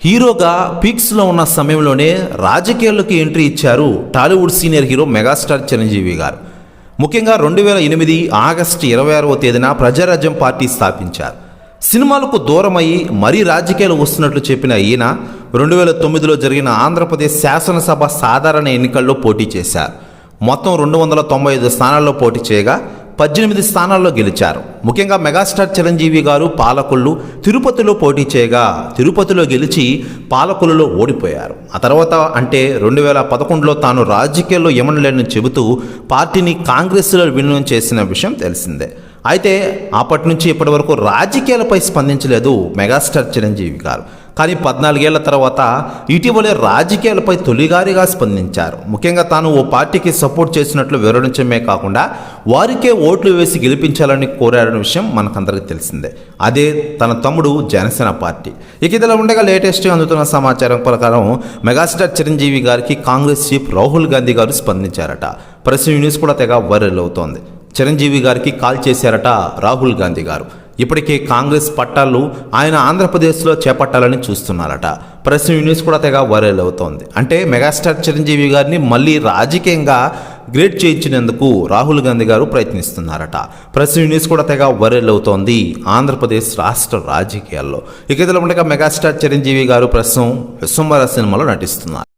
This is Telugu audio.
హీరోగా పీక్స్లో ఉన్న సమయంలోనే రాజకీయాల్లోకి ఎంట్రీ ఇచ్చారు Tollywood senior hero megastar Chiranjeevi garu. ముఖ్యంగా రెండు వేల ఎనిమిది ఆగస్టు ఇరవై ఆరవ తేదీన ప్రజారాజ్యం పార్టీ స్థాపించారు. సినిమాలకు దూరమయ్యి మరీ రాజకీయాలు వస్తున్నట్లు చెప్పిన ఈయన రెండు వేల తొమ్మిదిలో జరిగిన ఆంధ్రప్రదేశ్ శాసనసభ సాధారణ ఎన్నికల్లో పోటీ చేశారు. మొత్తం రెండు వందల తొంభై ఐదు స్థానాల్లో పోటీ చేయగా పద్దెనిమిది స్థానాల్లో గెలిచారు. ముఖ్యంగా మెగాస్టార్ చిరంజీవి గారు పాలకుళ్ళు తిరుపతిలో పోటీ చేయగా తిరుపతిలో గెలిచి పాలకులలో ఓడిపోయారు. ఆ తర్వాత అంటే రెండు వేల పదకొండులో తాను రాజకీయాల్లో ఏమనలేని చెబుతూ పార్టీని కాంగ్రెస్లో విలీనం చేసిన విషయం తెలిసిందే. అయితే అప్పటి నుంచి ఇప్పటి వరకు రాజకీయాలపై స్పందించలేదు మెగాస్టార్ చిరంజీవి గారు. కానీ పద్నాలుగేళ్ళ తర్వాత ఇటీవలే రాజకీయాలపై తొలిగారిగా స్పందించారు. ముఖ్యంగా తాను ఓ పార్టీకి సపోర్ట్ చేసినట్లు వివరించడమే కాకుండా వారికే ఓట్లు వేసి గెలిపించాలని కోరారనే విషయం మనకందరికీ తెలిసిందే. అదే తన తమ్ముడు జనసేన పార్టీ. ఇక ఇదిలా ఉండగా లేటెస్ట్ అందుతున్న సమాచారం ప్రకారం మెగాస్టార్ చిరంజీవి గారికి కాంగ్రెస్ చీఫ్ రాహుల్ గాంధీ గారు స్పందించారట. ప్రెస్ న్యూస్ కూడా తెగ వైరల్ అవుతోంది. చిరంజీవి గారికి కాల్ చేశారట రాహుల్ గాంధీ గారు. ఇప్పటికే కాంగ్రెస్ పట్టాలు ఆయన ఆంధ్రప్రదేశ్లో చేపట్టాలని చూస్తున్నారట. ప్రెస్ న్యూస్ కూడా తెగ వైరల్ అవుతోంది. అంటే మెగాస్టార్ చిరంజీవి గారిని మళ్ళీ రాజకీయంగా గ్రేట్ చేయించినందుకు రాహుల్ గాంధీ గారు ప్రయత్నిస్తున్నారట. ప్రెస్ న్యూస్ కూడా తెగ వైరల్ అవుతోంది ఆంధ్రప్రదేశ్ రాష్ట్ర రాజకీయాల్లో. ఇక ఇదిలో ఉండగా మెగాస్టార్ చిరంజీవి గారు ప్రస్తుతం విశ్వంబర సినిమాలో నటిస్తున్నారు.